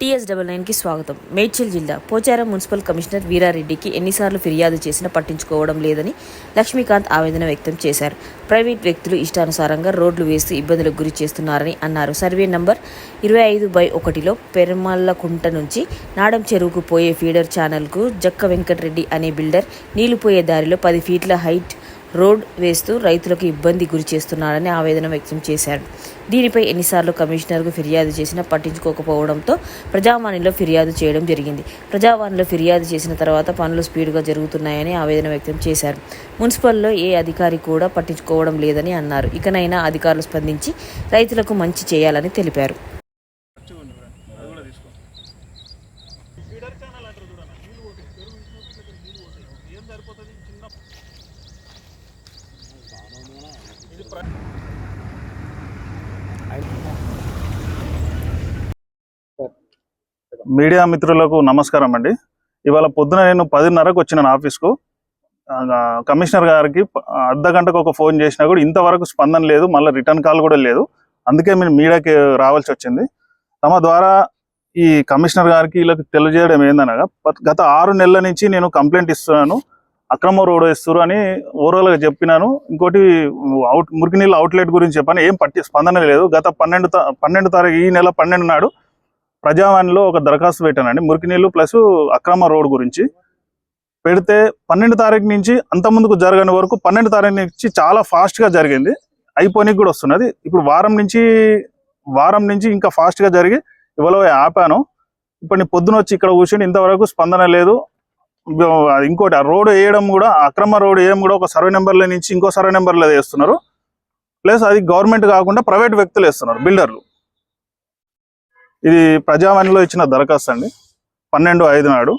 TS double నైన్కి స్వాగతం. మేడ్చల్ జిల్లా పోచారం మున్సిపల్ కమిషనర్ వీరారెడ్డికి ఎన్నిసార్లు ఫిర్యాదు చేసినా పట్టించుకోవడం లేదని లక్ష్మీకాంత్ ఆవేదన వ్యక్తం చేశారు. ప్రైవేట్ వ్యక్తులు ఇష్టానుసారంగా రోడ్లు వేస్తూ ఇబ్బందులకు గురి చేస్తున్నారని అన్నారు. సర్వే నంబర్ ఇరవై ఐదు బై ఒకటిలో పెరుమల్లకుంట నుంచి నాడం చెరువుకు పోయే ఫీడర్ ఛానల్కు జక్క వెంకటరెడ్డి అనే బిల్డర్ నీళ్ళు పోయే దారిలో పది ఫీట్ల హైట్ రోడ్ వేస్తూ రైతులకు ఇబ్బంది గురి చేస్తున్నారని ఆవేదన వ్యక్తం చేశారు. దీనిపై ఎన్నిసార్లు కమిషనర్కు ఫిర్యాదు చేసినా పట్టించుకోకపోవడంతో ప్రజావాణిలో ఫిర్యాదు చేయడం జరిగింది. ప్రజావాణిలో ఫిర్యాదు చేసిన తర్వాత పనులు స్పీడ్గా జరుగుతున్నాయని ఆవేదన వ్యక్తం చేశారు. మున్సిపల్లో ఏ అధికారి కూడా పట్టించుకోవడం లేదని అన్నారు. ఇకనైనా అధికారులు స్పందించి రైతులకు మంచి చేయాలని తెలిపారు. మీడియా మిత్రులకు నమస్కారం అండి. ఇవాళ పొద్దున నేను పదిన్నరకు వచ్చినాను ఆఫీస్కు. కమిషనర్ గారికి అర్ధ గంటకు ఒక ఫోన్ చేసినా కూడా ఇంతవరకు స్పందన లేదు మళ్ళీ రిటర్న్ కాల్ కూడా లేదు. అందుకే మేము మీడియాకి రావాల్సి వచ్చింది. తమ ద్వారా ఈ కమిషనర్ గారికి వీళ్ళకి తెలియజేయడం ఏందనగా గత ఆరు నెలల నుంచి నేను కంప్లైంట్ ఇస్తున్నాను అక్రమ రోడ్ వేస్తున్నారు అని ఓవరాల్గా చెప్పినాను. ఇంకోటి అవుట్ మురికినీళ్ళ అవుట్లెట్ గురించి చెప్పాను. ఏం పట్టి స్పందన లేదు. గత పన్నెండు తా- పన్నెండు తారీఖు ఈ నెల పన్నెండు నాడు ప్రజావాణిలో ఒక దరఖాస్తు పెట్టానండి. మురికి నీళ్ళు ప్లస్ అక్రమ రోడ్ గురించి. పెడితే పన్నెండు తారీఖు నుంచి అంత ముందుకు జరగని వరకు పన్నెండు తారీఖు నుంచి చాలా ఫాస్ట్గా జరిగింది. అయిపోనికి కూడా వస్తున్నది. ఇప్పుడు వారం నుంచి వారం నుంచి ఇంకా ఫాస్ట్గా జరిగి ఇవాళ ఆపాను. ఇప్పుడు నేను పొద్దున వచ్చి ఇక్కడ కూర్చొని ఇంతవరకు స్పందన లేదు. ఇంకోటి ఆ రోడ్ వేయడం కూడా అక్రమ రోడ్ వేయడం కూడా ఒక సర్వే నెంబర్ల నుంచి ఇంకో సర్వే నెంబర్లో వేస్తున్నారు. ప్లస్ అది గవర్నమెంట్ కాకుండా ప్రైవేట్ వ్యక్తులు వేస్తున్నారు బిల్డర్లు. ఇది ప్రజావాణిలో ఇచ్చిన దరఖాస్తు అండి. పన్నెండు ఐదు నాడు.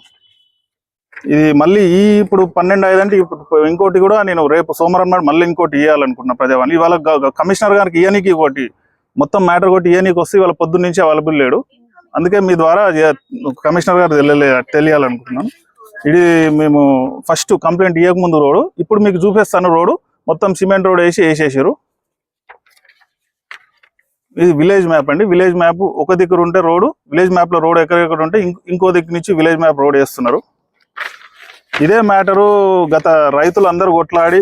ఇది మళ్ళీ ఈ ఇప్పుడు పన్నెండు ఐదు అంటే ఇప్పుడు ఇంకోటి కూడా నేను రేపు సోమవారం నాడు మళ్ళీ ఇంకోటి ఇవ్వాలనుకుంటున్నాను ప్రజావాణి. ఇవాళ కమిషనర్ గారికి ఇయనికి ఒకటి. మొత్తం మ్యాటర్ ఒకటి ఇయనికి వస్తే ఇవాళ పొద్దున్న నుంచి అవైలబుల్ లేడు. అందుకే మీ ద్వారా కమిషనర్ గారు తెలియలే తెలియాలనుకుంటున్నాను. ఇది మేము ఫస్ట్ కంప్లైంట్ ఇవ్వకముందు రోడ్డు. ఇప్పుడు మీకు చూపిస్తాను రోడ్డు. మొత్తం సిమెంట్ రోడ్ వేసి వేసేసారు. ఇది విలేజ్ మ్యాప్ అండి. విలేజ్ మ్యాప్ ఒక దగ్గర ఉంటే రోడ్ విలేజ్ మ్యాప్లో రోడ్ ఎక్కడెక్కడ ఉంటే ఇంకో- ఇంకో దగ్గర నుంచి విలేజ్ మ్యాప్ రోడ్ వేస్తున్నారు ఇదే మ్యాటరు గత రైతులు అందరూ కొట్లాడి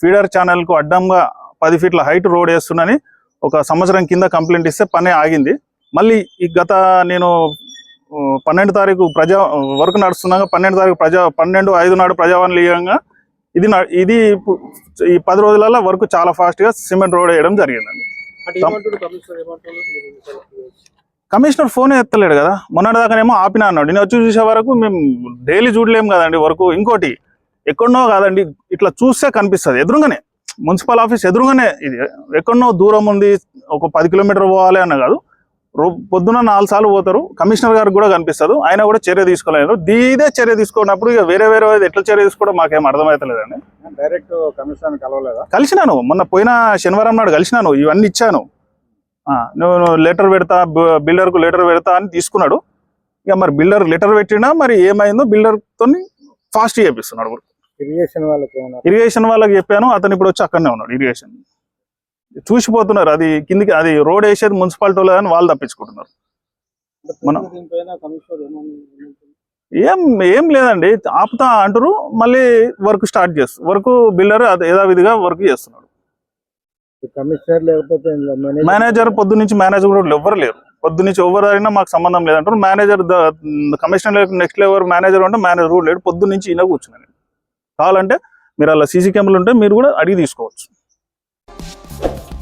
ఫీడర్ ఛానల్కు అడ్డంగా పది ఫీట్ల హైట్ రోడ్ వేస్తున్నని ఒక సంవత్సరం కింద కంప్లైంట్ ఇస్తే పని ఆగింది. మళ్ళీ ఈ గత నేను పన్నెండు తారీఖు ప్రజా వర్క్ నడుస్తున్నాగా పన్నెండు తారీఖు ప్రజా పన్నెండు ఐదు నాడు ప్రజావనీయంగా ఇది ఇది ఈ పది రోజులలో వరకు చాలా ఫాస్ట్గా సిమెంట్ రోడ్ వేయడం జరిగిందండి. కమిషనర్ ఫోన్ ఎత్తలేడు కదా. మొన్నటి దాకానేమో ఆపినా అన్నాడు. నేను వచ్చి చూసే వరకు మేము డైలీ చూడలేము కదండి వరకు. ఇంకోటి ఎక్కడనో కాదండి ఇట్లా చూస్తే కనిపిస్తుంది. ఎదురుగానే మున్సిపల్ ఆఫీస్ ఎదురుగానే ఇది. ఎక్కడనో దూరం ఉంది ఒక పది కిలోమీటర్ పోవాలి అన్న కాదు. పొద్దున నాలుగు సార్లు పోతారు. కమిషనర్ గారికి కూడా కనిపిస్తుంది. ఆయన కూడా చర్య తీసుకోలేదు. దీదే చర్య తీసుకున్నప్పుడు ఇక వేరే వేరే ఎట్లా చర్య తీసుకోవడం మాకేం అర్థమవుతలేదండి డైరెక్ట్ కమిషనర్ కలవలేదా? కలిసినాను. మొన్న పోయిన శనివారం నాడు కలిసినాను. ఇవన్నీ ఇచ్చాను. ఆ, నువ్వు లెటర్ పెడతా బ- builder కు లెటర్ పెడతా అని తీసుకున్నాడు. ఇక మరి బిల్డర్ లెటర్ పెట్టినా మరి ఏమైందో బిల్డర్ తోని ఫాస్ట్ చేపిస్తున్నాడు ఇరిగేషన్ వాళ్ళకి ఇరిగేషన్ వాళ్ళకి చెప్పాను. అతను ఇప్పుడు వచ్చి అక్కడనే ఉన్నాడు. ఇరిగేషన్ చూసిపోతున్నారు అది కిందికి అది రోడ్ వేసేది మున్సిపాలిటీ వాళ్ళు అని వాళ్ళు తప్పించుకుంటున్నారు. మనం- ఏం ఏం లేదండి. ఆపుతా అంటారు మళ్ళీ వర్క్ స్టార్ట్ చేస్తారు వర్క్ బిల్డర్ అది యథావిధిగా వర్క్ చేస్తున్నాడు. కమిషనర్ లేకపోతే మేనేజర్ పొద్దు నుంచి మేనేజర్ కూడా ఎవ్వరు లేరు. పొద్దు నుంచి ఎవరు అయినా మాకు సంబంధం లేదంటారు manager commissioner next level manager ఉంటే మేనేజర్ కూడా లేడు. పొద్దు నుంచి ఈయన కూర్చున్నాను కావాలంటే మీరు అలా సీసీ కెమెరాలు ఉంటే మీరు కూడా అడిగి తీసుకోవచ్చు. Thank you.